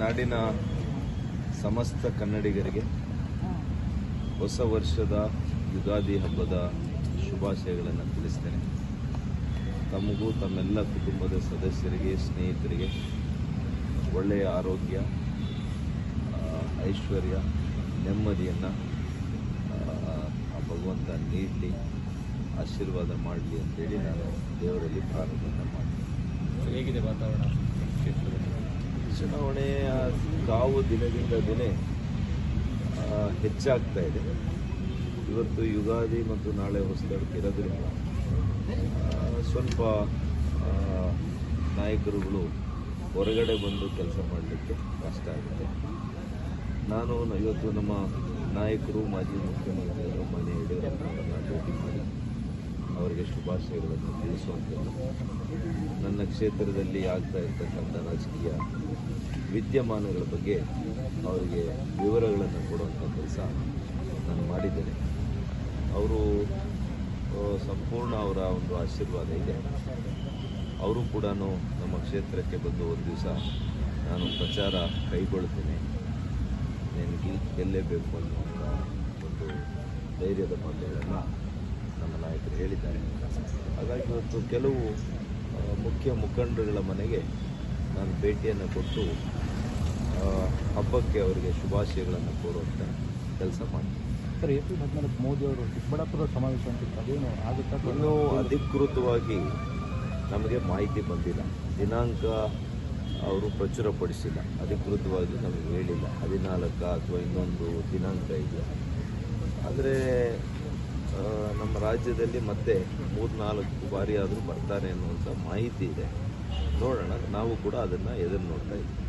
ನಾಡಿನ ಸಮಸ್ತ ಕನ್ನಡಿಗರಿಗೆ ಹೊಸ ವರ್ಷದ ಯುಗಾದಿ ಹಬ್ಬದ ಶುಭಾಶಯಗಳನ್ನು ತಿಳಿಸ್ತೇನೆ. ತಮಗೂ ತಮ್ಮೆಲ್ಲ ಕುಟುಂಬದ ಸದಸ್ಯರಿಗೆ ಸ್ನೇಹಿತರಿಗೆ ಒಳ್ಳೆಯ ಆರೋಗ್ಯ ಐಶ್ವರ್ಯ ನೆಮ್ಮದಿಯನ್ನು ಆ ಭಗವಂತ ನೀಡಲಿ ಆಶೀರ್ವಾದ ಮಾಡಲಿ ಅಂತೇಳಿ ನಾನು ದೇವರಲ್ಲಿ ಪ್ರಾರ್ಥನೆ ಮಾಡ್ತೀನಿ. ಹೇಗಿದೆ ವಾತಾವರಣ? ಚುನಾವಣೆಯ ಕಾವು ದಿನದಿಂದ ದಿನೇ ಹೆಚ್ಚಾಗ್ತಾ ಇದೆ. ಇವತ್ತು ಯುಗಾದಿ ಮತ್ತು ನಾಳೆ ಹೊಸದಾಗಿ ಇರೋದ್ರಿಂದ ಸ್ವಲ್ಪ ನಾಯಕರುಗಳು ಹೊರಗಡೆ ಬಂದು ಕೆಲಸ ಮಾಡಲಿಕ್ಕೆ ಕಷ್ಟ ಆಗುತ್ತೆ. ನಾನು ಇವತ್ತು ನಮ್ಮ ನಾಯಕರು, ಮಾಜಿ ಮುಖ್ಯಮಂತ್ರಿಗಳು, ಮನೆ ಯಡಿಯೂರಪ್ಪನವರನ್ನ ಭೇಟಿ ಮಾಡಿ ಅವರಿಗೆ ಶುಭಾಶಯಗಳನ್ನು ತಿಳಿಸುವಂಥದ್ದು ನನ್ನ ಕ್ಷೇತ್ರದಲ್ಲಿ ಆಗ್ತಾ ಇರ್ತಕ್ಕಂಥ ರಾಜಕೀಯ ವಿದ್ಯಮಾನಗಳ ಬಗ್ಗೆ ಅವರಿಗೆ ವಿವರಗಳನ್ನು ಕೊಡುವಂಥ ಕೆಲಸ ನಾನು ಮಾಡಿದ್ದೇನೆ. ಅವರು ಸಂಪೂರ್ಣ ಅವರ ಒಂದು ಆಶೀರ್ವಾದ ಇದೆ. ಅವರು ಕೂಡ ನಮ್ಮ ಕ್ಷೇತ್ರಕ್ಕೆ ಬಂದು ಒಂದು ದಿವಸ ನಾನು ಪ್ರಚಾರ ಕೈಗೊಳ್ತೇನೆ ನನಗೆ ಗೆಲ್- ಗೆಲ್ಲೇಬೇಕು ಅನ್ನುವಂಥ ಒಂದು ಧೈರ್ಯದ ಮಾತುಗಳನ್ನು ನಮ್ಮ ನಾಯಕರು ಹೇಳಿದ್ದಾರೆ. ಹಾಗಾಗಿ ಇವತ್ತು ಕೆಲವು ಮುಖ್ಯ ಮುಖಂಡರುಗಳ ಮನೆಗೆ ನಾನು ಭೇಟಿಯನ್ನು ಕೊಟ್ಟು ಹಬ್ಬಕ್ಕೆ ಅವರಿಗೆ ಶುಭಾಶಯಗಳನ್ನು ಕೋರುವಂಥ ಕೆಲಸ ಮಾಡ್ತೀನಿ. ಸರ್ ಏಪ್ರಿಲ್ ಹದಿನಾಲ್ಕು ಮೋದಿ ಅವರು ಚಿಕ್ಕಬಳ್ಳಾಪುರ ಸಮಾವೇಶ ಅಂತಿತ್ತು. ಅದೇನು ಆಗುತ್ತಾ ಇನ್ನೂ ಅಧಿಕೃತವಾಗಿ ನಮಗೆ ಮಾಹಿತಿ ಬಂದಿಲ್ಲ. ದಿನಾಂಕ ಅವರು ಪ್ರಚುರಪಡಿಸಿಲ್ಲ. ಅಧಿಕೃತವಾಗಿ ನಮಗೆ ಹೇಳಿಲ್ಲ. ಹದಿನಾಲ್ಕ ಅಥವಾ ಇನ್ನೊಂದು ದಿನಾಂಕ ಇದೆ. ಆದರೆ ರಾಜ್ಯದಲ್ಲಿ ಮತ್ತೆ ಮೂರ್ನಾಲ್ಕು ಬಾರಿ ಆದರೂ ಬರ್ತಾರೆ ಅನ್ನುವಂಥ ಮಾಹಿತಿ ಇದೆ. ನೋಡೋಣ, ನಾವು ಕೂಡ ಅದನ್ನು ಎದುರು ನೋಡ್ತಾ ಇದ್ದೀವಿ.